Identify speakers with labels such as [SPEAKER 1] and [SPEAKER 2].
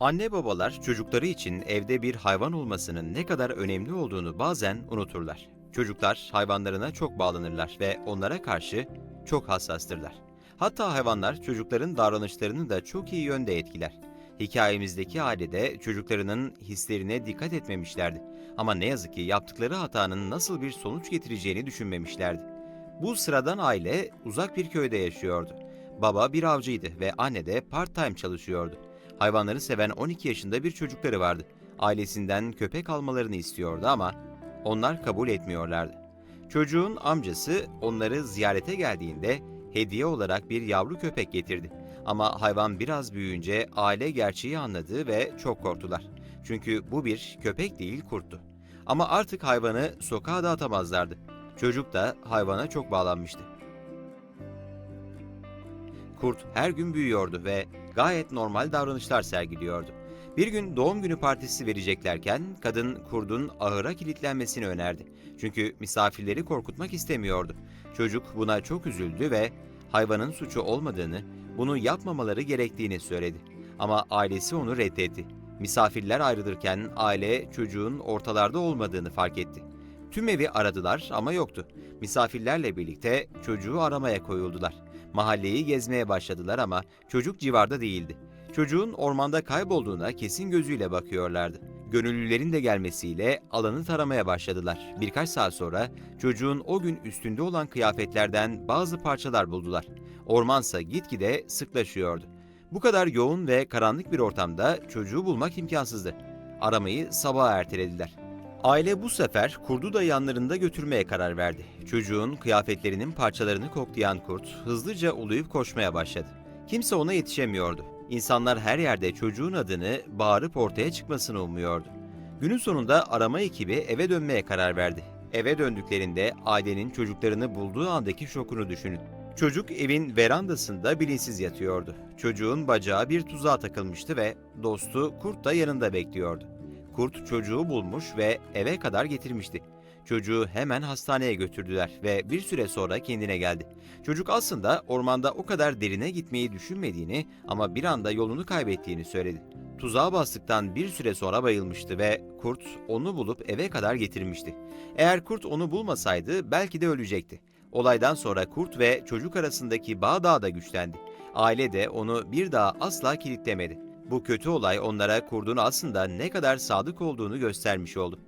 [SPEAKER 1] Anne babalar çocukları için evde bir hayvan olmasının ne kadar önemli olduğunu bazen unuturlar. Çocuklar hayvanlarına çok bağlanırlar ve onlara karşı çok hassastırlar. Hatta hayvanlar çocukların davranışlarını da çok iyi yönde etkiler. Hikayemizdeki ailede çocuklarının hislerine dikkat etmemişlerdi. Ama ne yazık ki yaptıkları hatanın nasıl bir sonuç getireceğini düşünmemişlerdi. Bu sıradan aile uzak bir köyde yaşıyordu. Baba bir avcıydı ve anne de part-time çalışıyordu. Hayvanları seven 12 yaşında bir çocukları vardı. Ailesinden köpek almalarını istiyordu ama onlar kabul etmiyorlardı. Çocuğun amcası onları ziyarete geldiğinde hediye olarak bir yavru köpek getirdi. Ama hayvan biraz büyüyünce aile gerçeği anladı ve çok korktular. Çünkü bu bir köpek değil kurttu. Ama artık hayvanı sokağa da atamazlardı. Çocuk da hayvana çok bağlanmıştı. Kurt her gün büyüyordu ve gayet normal davranışlar sergiliyordu. Bir gün doğum günü partisi vereceklerken kadın kurdun ahıra kilitlenmesini önerdi. Çünkü misafirleri korkutmak istemiyordu. Çocuk buna çok üzüldü ve hayvanın suçu olmadığını, bunu yapmamaları gerektiğini söyledi. Ama ailesi onu reddetti. Misafirler ayrılırken aile çocuğun ortalarda olmadığını fark etti. Tüm evi aradılar ama yoktu. Misafirlerle birlikte çocuğu aramaya koyuldular. Mahalleyi gezmeye başladılar ama çocuk civarda değildi. Çocuğun ormanda kaybolduğuna kesin gözüyle bakıyorlardı. Gönüllülerin de gelmesiyle alanı taramaya başladılar. Birkaç saat sonra çocuğun o gün üstünde olan kıyafetlerden bazı parçalar buldular. Ormansa gitgide sıklaşıyordu. Bu kadar yoğun ve karanlık bir ortamda çocuğu bulmak imkansızdı. Aramayı sabaha ertelediler. Aile bu sefer kurdu da yanlarında götürmeye karar verdi. Çocuğun kıyafetlerinin parçalarını koklayan kurt hızlıca uluyup koşmaya başladı. Kimse ona yetişemiyordu. İnsanlar her yerde çocuğun adını bağırıp ortaya çıkmasını umuyordu. Günün sonunda arama ekibi eve dönmeye karar verdi. Eve döndüklerinde ailenin çocuklarını bulduğu andaki şokunu düşünün. Çocuk evin verandasında bilinçsiz yatıyordu. Çocuğun bacağı bir tuzağa takılmıştı ve dostu kurt da yanında bekliyordu. Kurt çocuğu bulmuş ve eve kadar getirmişti. Çocuğu hemen hastaneye götürdüler ve bir süre sonra kendine geldi. Çocuk aslında ormanda o kadar derine gitmeyi düşünmediğini ama bir anda yolunu kaybettiğini söyledi. Tuzağa bastıktan bir süre sonra bayılmıştı ve kurt onu bulup eve kadar getirmişti. Eğer kurt onu bulmasaydı belki de ölecekti. Olaydan sonra kurt ve çocuk arasındaki bağ daha da güçlendi. Aile de onu bir daha asla kilitlemedi. Bu kötü olay onlara kurdun aslında ne kadar sadık olduğunu göstermiş oldu.